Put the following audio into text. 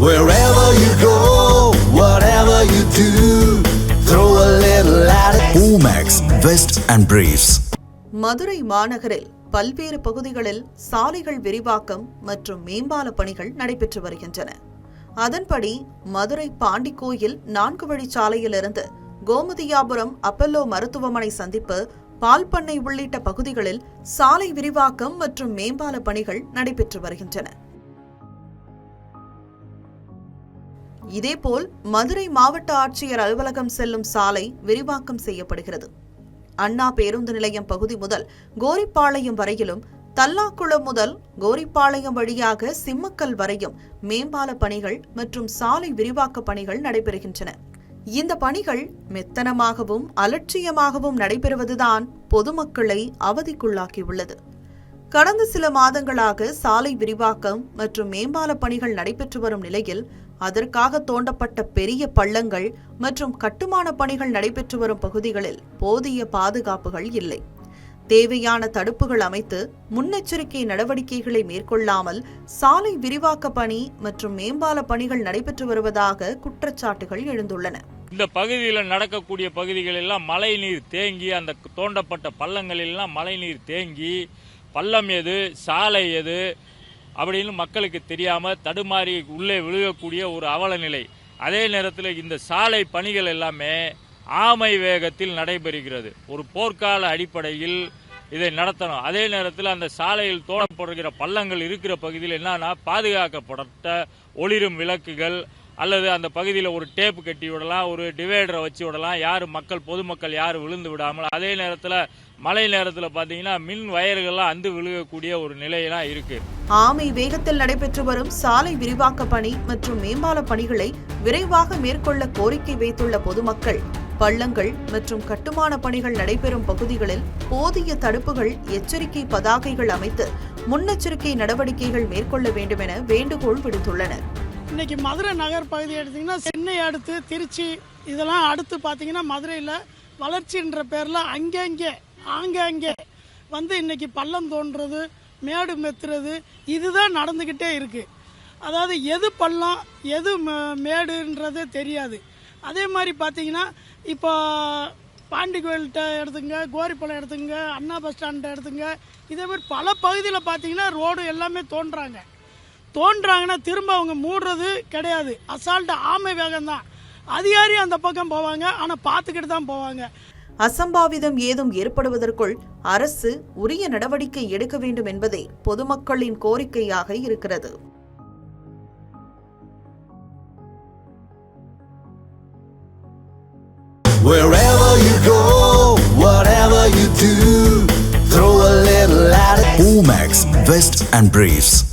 Wherever you go, whatever you do, throw a little attitude. Omax, Vest and Briefs. Madurai மாநகரில் பல்வேறு பகுதிகளில் சாலைகள் விரிவாக்கம் மற்றும் மேம்பால பணிகள் நடைபெற்று வருகின்றன அதன்படி மதுரை பாண்டிக்கோயில் நான்கு வழிச்சாலையிலிருந்து கோமதியாபுரம் அப்பல்லோ மருத்துவமனை சந்திப்பு பால் பண்ணை உள்ளிட்ட பகுதிகளில் சாலை விரிவாக்கம் மற்றும் மேம்பால பணிகள் நடைபெற்று வருகின்றன இதேபோல் மதுரை மாவட்ட ஆட்சியர் அலுவலகம் செல்லும் சாலை விரிவாக்கம் செய்யப்படுகிறது. அண்ணா பேருந்து நிலையம் பகுதி முதல் கோரிப்பாளையம் வரையிலும் தல்லாக்குளம் முதல் கோரிப்பாளையம் வழியாக சிம்மக்கல் வரையும் மேம்பால பணிகள் மற்றும் சாலை விரிவாக்க பணிகள் நடைபெறுகின்றன. இந்த பணிகள் மெத்தனமாகவும் அலட்சியமாகவும் நடைபெறுவதுதான் பொதுமக்களை அவதிக்குள்ளாக்கியுள்ளது. கடந்த சில மாதங்களாக சாலை விரிவாக்கம் மற்றும் மேம்பால பணிகள் நடைபெற்று வரும் நிலையில் அதற்காக தோண்டப்பட்ட பெரிய பள்ளங்கள் மற்றும் கட்டுமான பணிகள் நடைபெற்று வரும் பகுதிகளில் போதிய பாதுகாப்புகள் இல்லை. தேவையான தடுப்புகள் அமைத்து முன்னெச்சரிக்கை நடவடிக்கைகளை மேற்கொள்ளாமல் சாலை விரிவாக்க பணி மற்றும் மேம்பால பணிகள் நடைபெற்று வருவதாக குற்றச்சாட்டுகள் எழுந்துள்ளன. இந்த பகுதியில் நடக்கக்கூடிய பகுதிகளெல்லாம் மழை நீர் தேங்கி அந்த தோண்டப்பட்ட பள்ளங்கள் மழை நீர் தேங்கி பள்ளம் எது சாலை எது அப்படின்னு மக்களுக்கு தெரியாம தடுமாறி உள்ளே விழுகக்கூடிய ஒரு அவல நிலை அதே நேரத்தில் இந்த சாலை பணிகள் எல்லாமே ஆமை வேகத்தில் நடைபெறுகிறது. ஒரு போர்க்கால அடிப்படையில் இதை நடத்தணும். அதே நேரத்தில் அந்த சாலையில் தோண்டப்படுகிற பள்ளங்கள் இருக்கிற பகுதியில் என்னன்னா பாதுகாக்கப்பட்ட ஒளிரும் விளக்குகள் அல்லது அந்த பகுதியில் ஒரு டேப் கட்டி விடலாம் ஒரு டிவைடரை வச்சு விடலாம். யாரும் மக்கள் பொதுமக்கள் யாரும் விழுந்து விடாமல் அதே நேரத்தில் மழை நேரத்தில் பார்த்தீங்கன்னா மின் வயர்கள்லாம் அந்து விழுகக்கூடிய ஒரு நிலையெல்லாம் இருக்கு. ஆமை வேகத்தில் நடைபெற்று வரும் சாலை விரிவாக்க பணி மற்றும் மேம்பால பணிகளை விரைவாக மேற்கொள்ள கோரிக்கை வைத்துள்ள பொதுமக்கள் பள்ளங்கள் மற்றும் கட்டுமான பணிகள் நடைபெறும் பகுதிகளில் போதிய தடுப்புகள் எச்சரிக்கை பதாகைகள் அமைத்து முன்னெச்சரிக்கை நடவடிக்கைகள் மேற்கொள்ள வேண்டும் என வேண்டுகோள் விடுத்துள்ளனர். இன்னைக்கு மதுரை நகர் பகுதி எடுத்திங்கன்னா சென்னை அடுத்து திருச்சி இதெல்லாம் அடுத்து பார்த்தீங்கன்னா மதுரையில் வளர்ச்சின்ற பேரில் அங்கங்கே ஆங்காங்கே வந்து இன்னைக்கு பள்ளம் தோன்றது மேடு மெத்துறது இதுதான் நடந்துக்கிட்டே இருக்குது அதாவது எது பள்ளம் எது மேடுன்றதே தெரியாது. அதே மாதிரி பார்த்தீங்கன்னா இப்போ பாண்டி கோயில்கிட்ட எடுத்துங்க கோரிப்பாளையம் எடுத்துங்க அண்ணா பஸ் ஸ்டாண்ட எடுத்துங்க இதே மாதிரி பல பகுதியில் பார்த்தீங்கன்னா ரோடு எல்லாமே தோன்றாங்க. தோன்றாங்கன்னா திரும்ப அவங்க மூடுறது கிடையாது. அசால்ட்டு ஆமை வேகம் தான் அதிகாரி அந்த பக்கம் போவாங்க. ஆனால் பார்த்துக்கிட்டு தான் போவாங்க. அசம்பாவிதம் ஏதும் ஏற்படுவதற்குள் அரசு உரிய நடவடிக்கை எடுக்க வேண்டும் என்பதே பொதுமக்களின் கோரிக்கையாக இருக்கிறது. Wherever you go, whatever you do, throw a little attitude. Omax, Vest and Briefs.